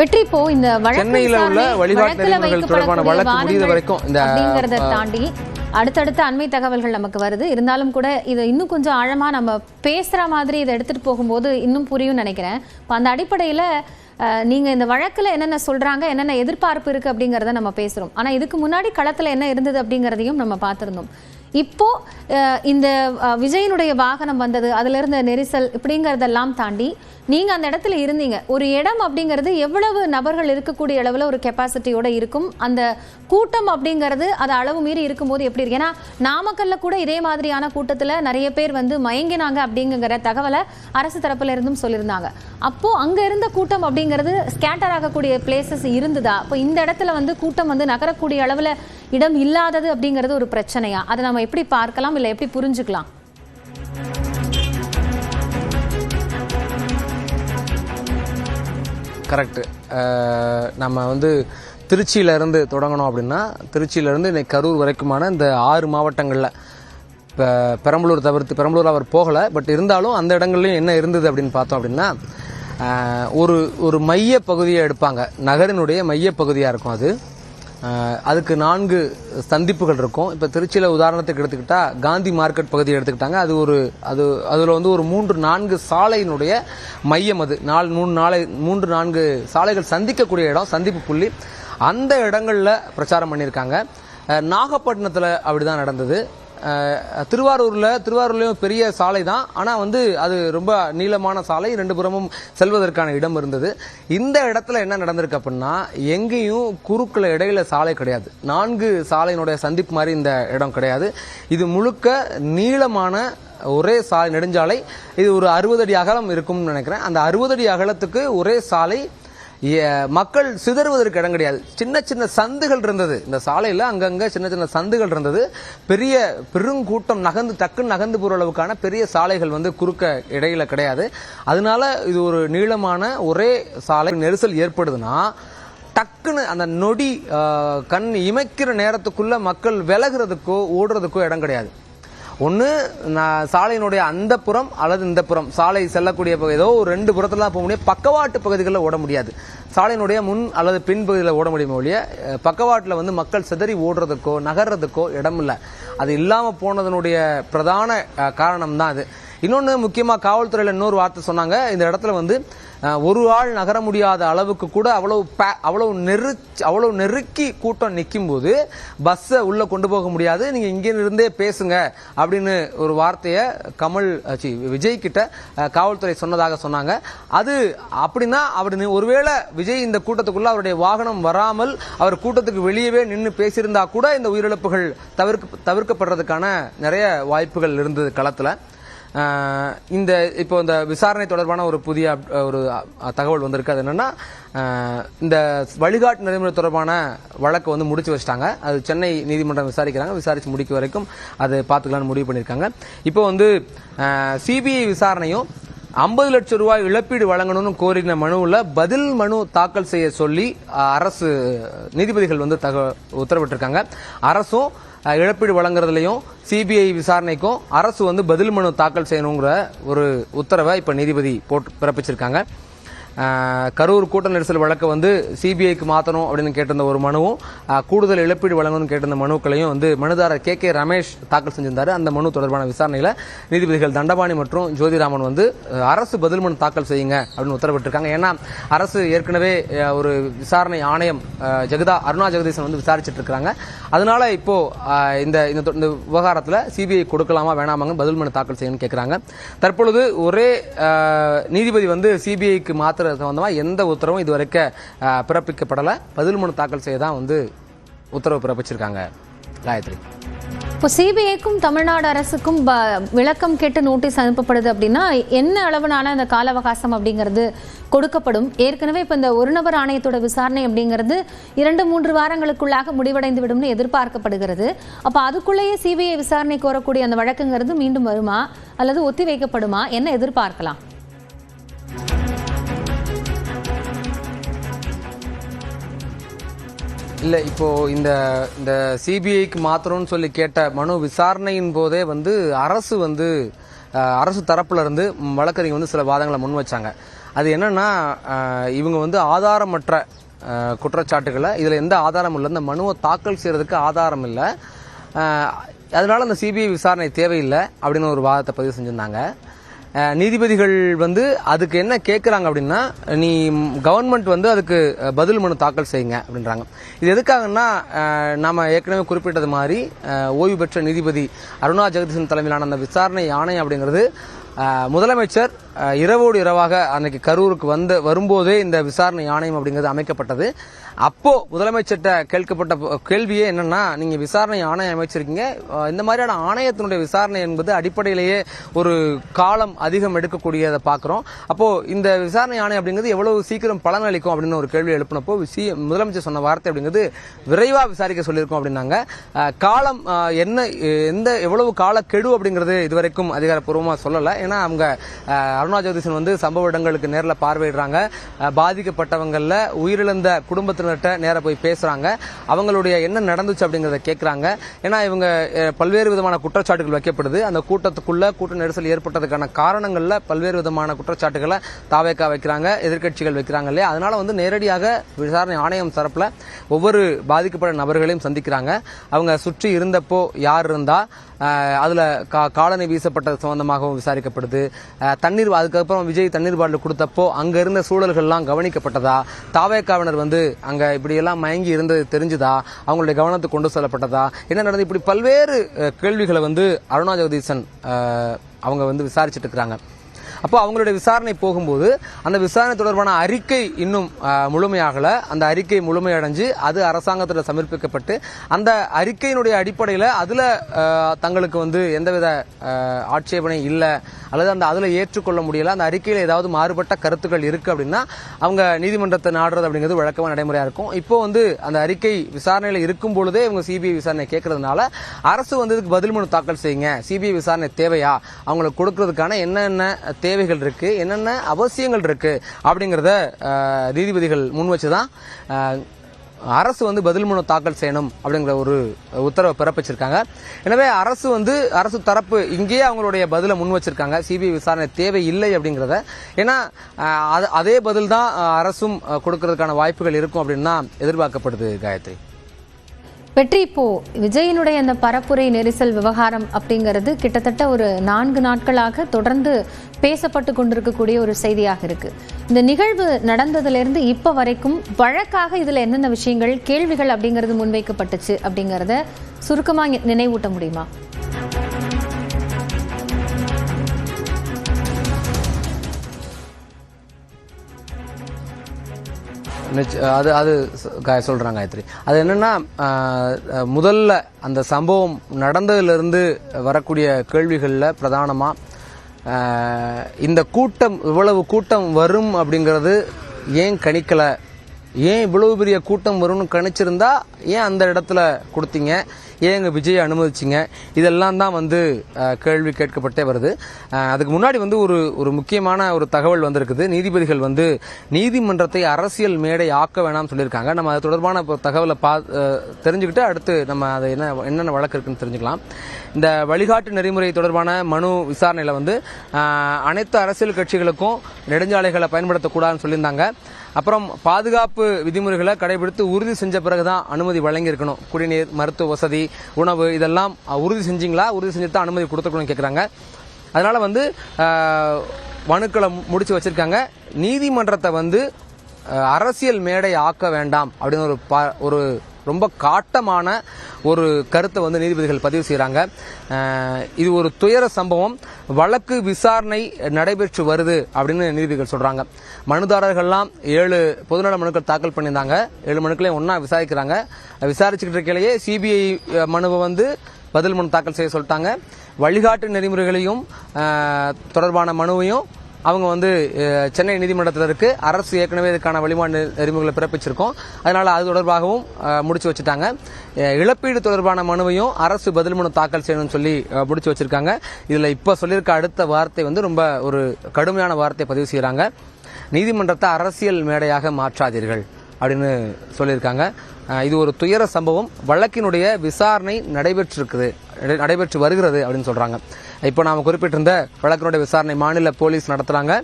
வெற்றி இப்போ இந்த சென்னையில உள்ள நெறிமுறைகள் தொடர்பான வழக்கு வாதங்கள் வரைக்கும் இந்த தாண்டி அடுத்தடுத்த அண்மை தகவல்கள் நமக்கு வருது. இருந்தாலும் கூட இதை இன்னும் கொஞ்சம் ஆழமா நம்ம பேசுற மாதிரி இதை எடுத்துட்டு போகும்போது இன்னும் புரியும் நினைக்கிறேன். இப்போ அந்த அடிப்படையில நீங்க இந்த வழக்குல என்னென்ன சொல்றாங்க என்னென்ன எதிர்பார்ப்பு இருக்கு அப்படிங்கறத நம்ம பேசுறோம். ஆனா இதுக்கு முன்னாடி களத்துல என்ன இருந்தது அப்படிங்கறதையும் நம்ம பார்த்திருந்தோம். இப்போ இந்த விஜயனுடைய வாகனம் வந்தது அதுல இருந்த நெரிசல் இப்படிங்கறதெல்லாம் தாண்டி நீங்க அந்த இடத்துல இருந்தீங்க. ஒரு இடம் அப்படிங்கிறது எவ்வளவு நபர்கள் இருக்கக்கூடிய அளவுல ஒரு கெப்பாசிட்டியோட இருக்கும். அந்த கூட்டம் அப்படிங்கிறது அது அளவு மீறி இருக்கும்போது எப்படி இருக்கு? ஏன்னா நாமக்கல்ல கூட இதே மாதிரியான கூட்டத்துல நிறைய பேர் வந்து மயங்கினாங்க அப்படிங்கிற தகவலை அரசு தரப்புல இருந்தும் சொல்லியிருந்தாங்க. அப்போ அங்க இருந்த கூட்டம் அப்படிங்கிறது ஸ்கேட்டர் ஆகக்கூடிய பிளேசஸ் இருந்ததா? அப்போ இந்த இடத்துல வந்து கூட்டம் வந்து நகரக்கூடிய அளவுல இடம் இல்லாதது அப்படிங்கிறது ஒரு பிரச்சனையா? அதை நம்ம எப்படி பார்க்கலாம் இல்லை எப்படி புரிஞ்சுக்கலாம்? கரெக்டு நம்ம வந்து திருச்சியில இருந்து தொடங்கணும் அப்படின்னா திருச்சியிலேருந்து இன்னைக்கு கரூர் வரைக்குமான இந்த ஆறு மாவட்டங்களில் இப்போ பெரம்பலூர் தவிர்த்து பெரம்பலூர் அவர் போகலை பட் இருந்தாலும் அந்த இடங்கள்லையும் என்ன இருந்தது அப்படின்னு பார்த்தோம் அப்படின்னா ஒரு ஒரு மைய பகுதியை எடுப்பாங்க. நகரினுடைய மைய பகுதியாக இருக்கும் அது. அதுக்கு நான்கு சந்திப்புகள் இருக்கும். இப்போ திருச்சியில் உதாரணத்துக்கு எடுத்துக்கிட்டால் காந்தி மார்க்கெட் பகுதியை எடுத்துக்கிட்டாங்க. அது ஒரு அது அதில் வந்து ஒரு மூன்று நான்கு சாலையினுடைய மையம் அது. நாலு மூணு நாளை மூன்று நான்கு சாலைகள் சந்திக்கக்கூடிய இடம் சந்திப்பு புள்ளி. அந்த இடங்களில் பிரச்சாரம் பண்ணியிருக்காங்க. நாகப்பட்டினத்தில் நாகப்பட்டினத்தில் அப்படிதான் நடந்தது. திருவாரூரில் திருவாரூர்லேயும் பெரிய சாலை தான் ஆனால் வந்து அது ரொம்ப நீளமான சாலை. ரெண்டு புறமும் செல்வதற்கான இடம் இருந்தது. இந்த இடத்துல என்ன நடந்திருக்கு அப்படின்னா எங்கேயும் குறுக்கில் இடையில சாலை கிடையாது. நான்கு சாலையினுடைய சந்திப்பு மாதிரி இந்த இடம் கிடையாது. இது முழுக்க நீளமான ஒரே சாலை நெடுஞ்சாலை. இது ஒரு அறுபது அடி அகலம் இருக்கும்னு நினைக்கிறேன். அந்த அறுபது அடி அகலத்துக்கு ஒரே சாலை மக்கள் சிதறுவதற்கு இடம் கிடையாது. சின்ன சின்ன சந்துகள் இருந்தது. இந்த சாலையில் அங்கங்க சின்ன சின்ன சந்துகள் இருந்தது. பெரிய பெருங்கூட்டம் நகர்ந்து டக்குன்னு நகர்ந்து போற அளவுக்கான பெரிய சாலைகள் வந்து குறுக்க இடையில கிடையாது. அதனால இது ஒரு நீளமான ஒரே சாலை. நெரிசல் ஏற்படுதுன்னா டக்குன்னு அந்த நொடி கண் இமைக்கிற நேரத்துக்குள்ள மக்கள் விலகுறதுக்கோ ஓடுறதுக்கோ இடம் கிடையாது. ஒன்று நான் சாலையினுடைய அந்த புறம் அல்லது இந்த புறம் சாலை செல்லக்கூடிய பகுதி ஏதோ ஒரு ரெண்டு புறத்துல தான் போக முடியும். பக்கவாட்டு பகுதிகளில் ஓட முடியாது. சாலையினுடைய முன் அல்லது பின் பகுதியில் ஓட முடியுமே ஒழிய பக்கவாட்டில் வந்து மக்கள் சிதறி ஓடுறதுக்கோ நகர்றதுக்கோ இடமில்லை. அது இல்லாமல் போனதனுடைய பிரதான காரணம் தான் அது. இன்னொன்று முக்கியமாக காவல்துறையில் இன்னொரு வார்த்தை சொன்னாங்க. இந்த இடத்துல வந்து ஒரு ஆள் நகர முடியாத அளவுக்கு கூட அவ்வளவு பே- அவ்வளவு நெருச்சி அவ்வளவு நெருக்கி கூட்டம் நிற்கும் போது பஸ்ஸை உள்ள கொண்டு போக முடியாது. நீங்க இங்கிருந்தே பேசுங்க அப்படின்னு ஒரு வார்த்தையை கமல் சி, விஜய் கிட்ட காவல்துறை சொன்னதாக சொன்னாங்க. அது அப்படின்னா அவர் ஒருவேளை விஜய் இந்த கூட்டத்துக்குள்ள அவருடைய வாகனம் வராமல் அவர் கூட்டத்துக்கு வெளியவே நின்று பேசியிருந்தா கூட இந்த உயிரிழப்புகள் தவிர்க்க தவிர்க்கப்படுறதுக்கான நிறைய வாய்ப்புகள் இருந்தது களத்துல. இந்த இப்போ இந்த விசாரணை தொடர்பான ஒரு புதிய அப்- ஒரு தகவல் வந்திருக்கு. அது என்னென்னா இந்த வழிகாட்டு நெறிமுறை தொடர்பான வழக்கு வந்து முடிச்சு வச்சிட்டாங்க. அது சென்னை நீதிமன்றம் விசாரிக்கிறாங்க. விசாரித்து முடிக்க வரைக்கும் அது பார்த்துக்கலாம்னு முடிவு பண்ணியிருக்காங்க. இப்போ வந்து சிபிஐ விசாரணையும் ஐம்பது லட்சம் ரூபாய் இழப்பீடு வழங்கணும்னு கோரின மனுவில் பதில் மனு தாக்கல் செய்ய சொல்லி அரசு நீதிபதிகள் வந்து தக உத்தரவிட்டிருக்காங்க. அரசும் இழப்பீடு வழங்குறதுலையும் சிபிஐ விசாரணைக்கும் அரசு வந்து பதில் மனு தாக்கல் செய்யணுங்கிற ஒரு உத்தரவை இப்ப நீதிபதி போட்டு பிறப்பிச்சிருக்காங்க. கரூர் கூட்ட நெரிசல் வழக்கை வந்து சிபிஐக்கு மாற்றணும் அப்படின்னு கேட்டிருந்த ஒரு மனுவும் கூடுதல் இழப்பீடு வழங்கணும்னு கேட்டிருந்த மனுக்களையும் வந்து மனுதாரர் கே கே ரமேஷ் தாக்கல் செஞ்சிருந்தார். அந்த மனு தொடர்பான விசாரணையில் நீதிபதிகள் தண்டபாணி மற்றும் ஜோதிராமன் வந்து அரசு பதில் மனு தாக்கல் செய்யுங்க அப்படின்னு உத்தரவிட்டிருக்காங்க. ஏன்னா அரசு ஏற்கனவே ஒரு விசாரணை ஆணையம் ஜெகதா அருணா ஜெகதீசன் வந்து விசாரிச்சிட்டு இருக்கிறாங்க அதனால இப்போ இந்த இந்த விவகாரத்தில் சிபிஐ கொடுக்கலாமா வேணாமாங்க பதில் மனு தாக்கல் செய்யணும்னு கேட்குறாங்க தற்பொழுது ஒரே நீதிபதி வந்து சிபிஐக்கு மாத்திர சம்பந்தமாக எந்த உத்தரவும் இதுவரைக்கும் பிறப்பிக்கப்படலை பிறப்பிக்கப்படல. பதில் மனு தாக்கல் செய்ய தான் வந்து உத்தரவு பிறப்பிச்சிருக்காங்க. காயத்ரி. இப்போ சிபிஐக்கும் தமிழ்நாடு அரசுக்கும் ப- விளக்கம் கேட்டு நோட்டீஸ் அனுப்பப்படுது அப்படின்னா என்ன அளவிலான அந்த கால அவகாசம் அப்படிங்கிறது கொடுக்கப்படும்? ஏற்கனவே இப்போ இந்த ஒரு நபர் ஆணையத்தோட விசாரணை அப்படிங்கிறது இரண்டு மூன்று வாரங்களுக்குள்ளாக முடிவடைந்து விடும்னு எதிர்பார்க்கப்படுகிறது. அப்போ அதுக்குள்ளேயே சிபிஐ விசாரணை கோரக்கூடிய அந்த வழக்குங்கிறது மீண்டும் வருமா? அல்லது ஒத்தி வைக்கப்படுமா என்ன எதிர்பார்க்கலாம்? இல்லை இப்போ இந்த இந்த சிபிஐக்கு மாத்திரம்னு சொல்லி கேட்ட மனு விசாரணையின் போதே வந்து அரசு வந்து அரசு தரப்புல இருந்து வழக்கறிஞர் வந்து சில வாதங்களை முன் வச்சாங்க. அது என்னன்னா இவங்க வந்து ஆதாரமற்ற குற்றச்சாட்டுகளை இதில் எந்த ஆதாரமும் இல்லை. இந்த மனுவை தாக்கல் செய்கிறதுக்கு ஆதாரம் இல்லை. அதனால் அதனால அந்த சிபிஐ விசாரணை தேவையில்லை அப்படின்னு ஒரு வாதத்தை பதிவு செஞ்சுருந்தாங்க. நீதிபதிகள் வந்து அதுக்கு என்ன கேட்குறாங்க அப்படின்னா நீ கவர்மெண்ட் வந்து அதுக்கு பதில் மனு தாக்கல் செய்யுங்க அப்படின்றாங்க. இது எதுக்காகன்னா நாம் ஏற்கனவே குறிப்பிட்டது மாதிரி ஓய்வு பெற்ற நீதிபதி அருணா ஜெகதீசன் தலைமையிலான அந்த விசாரணை ஆணையம் அப்படிங்கிறது முதலமைச்சர் இரவோடு இரவாக அன்னைக்கு கரூருக்கு வந்து வரும்போதே இந்த விசாரணை ஆணையம் அப்படிங்கிறது அமைக்கப்பட்டது. அப்போ முதலமைச்சர்கிட்ட கேட்கப்பட்ட கேள்வியே என்னன்னா நீங்க விசாரணை ஆணையம் அமைச்சிருக்கீங்க. இந்த மாதிரியான ஆணையத்தினுடைய விசாரணை என்பது அடிப்படையிலேயே ஒரு காலம் அதிகம் எடுக்கக்கூடியதை பார்க்குறோம். அப்போ இந்த விசாரணை ஆணையம் அப்படிங்கிறது எவ்வளவு சீக்கிரம் பலன் அளிக்கும் அப்படின்னு ஒரு கேள்வி எழுப்பினப்போ சி முதலமைச்சர் சொன்ன வார்த்தை அப்படிங்கிறது விரைவாக விசாரிக்க சொல்லியிருக்கோம் அப்படின்னாங்க. காலம் என்ன எந்த எவ்வளவு கால கெடு அப்படிங்கிறது இதுவரைக்கும் அதிகாரப்பூர்வமாக சொல்லலை. ஏன்னா அவங்க அருணா ஜோதிஷன் வந்து சம்பவ இடங்களுக்கு நேரில் பார்வையிடுறாங்க. பாதிக்கப்பட்டவங்களில் உயிரிழந்த குடும்பத்தினர் ஆளுநர்கிட்ட நேராக போய் பேசுகிறாங்க அவங்களுடைய என்ன நடந்துச்சு அப்படிங்கிறத கேட்குறாங்க ஏன்னா இவங்க பல்வேறு விதமான குற்றச்சாட்டுகள் வைக்கப்படுது. அந்த கூட்டத்துக்குள்ளே கூட்ட நெரிசல் ஏற்பட்டதுக்கான காரணங்களில் பல்வேறு விதமான குற்றச்சாட்டுகளை தாவேக்கா வைக்கிறாங்க எதிர்க்கட்சிகள் வைக்கிறாங்க இல்லையா? அதனால் வந்து நேரடியாக விசாரணை ஆணையம் தரப்பில் ஒவ்வொரு பாதிக்கப்பட்ட நபர்களையும் சந்திக்கிறாங்க. அவங்க சுற்றி இருந்தப்போ யார் இருந்தால் அதில் கா- காலணி வீசப்பட்டது சம்பந்தமாகவும் விசாரிக்கப்படுது. தண்ணீர் அதுக்கப்புறம் விஜய் தண்ணீர் பாட்டில் கொடுத்தப்போ அங்கே இருந்த சூழல்கள்லாம் கவனிக்கப்பட்டதா? தாவேக்காவினர் வந்து அங்கே இப்படியெல்லாம் மயங்கி இருந்தது தெரிஞ்சுதா? அவங்களுடைய கவனத்துக்கு கொண்டு செல்லப்பட்டதா? என்ன நடந்தது இப்படி பல்வேறு கேள்விகளை வந்து அருணா ஜெகதீசன் அவங்க வந்து விசாரிச்சுட்டு இருக்கிறாங்க. அப்போ அவங்களுடைய விசாரணை போகும்போது அந்த விசாரணை தொடர்பான அறிக்கை இன்னும் முழுமையாகல. அந்த அறிக்கை முழுமையடைஞ்சு அது அரசாங்கத்தில் சமர்ப்பிக்கப்பட்டு அந்த அறிக்கையினுடைய அடிப்படையில் அதில் தங்களுக்கு வந்து எந்தவித ஆட்சேபனை இல்லை அல்லது அந்த அதில் ஏற்றுக்கொள்ள முடியல அந்த அறிக்கையில் ஏதாவது மாறுபட்ட கருத்துக்கள் இருக்குது அப்படின்னா அவங்க நீதிமன்றத்தை நாடுறது அப்படிங்கிறது வழக்கமாக நடைமுறையாக இருக்கும். இப்போ வந்து அந்த அறிக்கை விசாரணையில் இருக்கும் பொழுதே இவங்க சிபிஐ விசாரணை கேட்கறதுனால அரசு வந்து இதுக்கு பதில் மனு தாக்கல் செய்யுங்க. சிபிஐ விசாரணை தேவையா? அவங்களுக்கு கொடுக்கறதுக்கான என்னென்ன தேவைகள் இருக்குது என்னென்ன அவசியங்கள் இருக்குது அப்படிங்கிறத நீதிபதிகள் முன் வச்சு தான் அரசு வந்து பதில் மனு தாக்கல் செய்யணும் அப்படிங்கிற ஒரு உத்தரவை பிறப்பிச்சிருக்காங்க. எனவே அரசு வந்து அரசு தரப்பு இங்கேயே அவங்களுடைய பதிலை முன் வச்சிருக்காங்க. சிபிஐ விசாரணை தேவை இல்லை அப்படிங்கிறத. ஏன்னா அது- அதே பதில் தான் அரசும் கொடுக்கறதுக்கான வாய்ப்புகள் இருக்கும் அப்படின்னு தான் எதிர்பார்க்கப்படுது காயத்ரி. வெற்றி இப்போ விஜயனுடைய அந்த பரப்புரை நெரிசல் விவகாரம் அப்படிங்கிறது கிட்டத்தட்ட ஒரு நான்கு நாட்களாக தொடர்ந்து பேசப்பட்டு கொண்டிருக்கக்கூடிய ஒரு செய்தியாக இருக்கு. இந்த நிகழ்வு நடந்ததுலேருந்து இப்போ வரைக்கும் வழக்காக இதில் என்னென்ன விஷயங்கள் கேள்விகள் அப்படிங்கிறது முன்வைக்கப்பட்டுச்சு அப்படிங்கிறத சுருக்கமாக நினைவூட்ட முடியுமா? அது அது சொல்கிறாங்க காயத்ரி. அது என்னென்னா முதல்ல அந்த சம்பவம் நடந்ததுலேருந்து வரக்கூடிய கேள்விகளில் பிரதானமாக இந்த கூட்டம் இவ்வளவு கூட்டம் வரும் அப்படிங்கிறது ஏன் கணிக்கலை? ஏன் இவ்வளவு பெரிய கூட்டம் வரும்னு கணிச்சிருந்தா ஏன் அந்த இடத்துல கொடுத்தீங்க? ஏங்க எங்க விஜய் அனுமதிச்சிங்க? இதெல்லாம் தான் வந்து கேள்வி கேட்கப்பட்டே வருது. அதுக்கு முன்னாடி வந்து ஒரு ஒரு முக்கியமான ஒரு தகவல் வந்திருக்குது. நீதிபதிகள் வந்து நீதிமன்றத்தை அரசியல் மேடை ஆக்க வேணாம்னு சொல்லியிருக்காங்க. நம்ம அது தொடர்பான இப்போ தகவலை பா தெரிஞ்சுக்கிட்டு அடுத்து நம்ம அதை என்ன என்னென்ன வழக்கு இருக்குன்னு தெரிஞ்சுக்கலாம். இந்த வழிகாட்டு நெறிமுறை தொடர்பான மனு விசாரணையில் வந்து அனைத்து அரசியல் கட்சிகளுக்கும் நெடுஞ்சாலைகளை பயன்படுத்தக்கூடாதுன்னு சொல்லியிருந்தாங்க. அப்புறம் பாதுகாப்பு விதிமுறைகளை கடைபிடித்து உறுதி செஞ்ச பிறகுதான் அனுமதி வழங்கியிருக்கணும். குடிநீர் மருத்துவ வசதி உணவு இதெல்லாம் உறுதி செஞ்சீங்களா? உறுதி செஞ்சு தான் அனுமதி கொடுத்துக்கணும்னு கேட்குறாங்க அதனால வந்து மனுக்களை முடிச்சு வச்சிருக்காங்க. நீதிமன்றத்தை வந்து அரசியல் மேடை ஆக்க வேண்டாம் அப்படின்னு ஒரு ப- ஒரு ரொம்ப காட்டமான ஒரு கருத்தை வந்து நீதிபதிகள் பதிவு செய்கிறாங்க இது ஒரு துயர சம்பவம். வழக்கு விசாரணை நடைபெற்று வருது அப்படின்னு நீதிபதிகள் சொல்கிறாங்க மனுதாரர்கள்லாம் ஏழு பொதுநல மனுக்கள் தாக்கல் பண்ணியிருந்தாங்க. ஏழு மனுக்களையும் ஒன்றா விசாரிக்கிறாங்க. விசாரிச்சுக்கிட்டு இருக்கையிலேயே சிபிஐ மனுவை வந்து பதில் மனு தாக்கல் செய்ய சொல்லிட்டாங்க. வழிகாட்டு நெறிமுறைகளையும் தொடர்பான மனுவையும் அவங்க வந்து சென்னை நீதிமன்றத்தில் இருக்கு. அரசு ஏற்கனவே இதுக்கான வழிமாடு நெறிமுறைகளை பிறப்பிச்சிருக்கோம். அதனால அது தொடர்பாகவும் முடிச்சு வச்சுட்டாங்க. இழப்பீடு தொடர்பான மனுவையும் அரசு பதில் மனு தாக்கல் செய்யணும்னு சொல்லி முடிச்சு வச்சிருக்காங்க. இதுல இப்ப சொல்லியிருக்க அடுத்த வார்த்தை வந்து ரொம்ப ஒரு கடுமையான வார்த்தை பதிவு செய்யறாங்க. நீதிமன்றத்தை அரசியல் மேடையாக மாற்றாதீர்கள் அப்படின்னு சொல்லியிருக்காங்க. இது ஒரு துயர சம்பவம். வழக்கினுடைய விசாரணை நடைபெற்றிருக்குது. நடைபெற்று வருகிறது அப்படின்னு சொல்கிறாங்க இப்போ நாம குறிப்பிட்டிருந்த வழக்கினுடைய விசாரணை மாநில போலீஸ் நடத்துகிறாங்க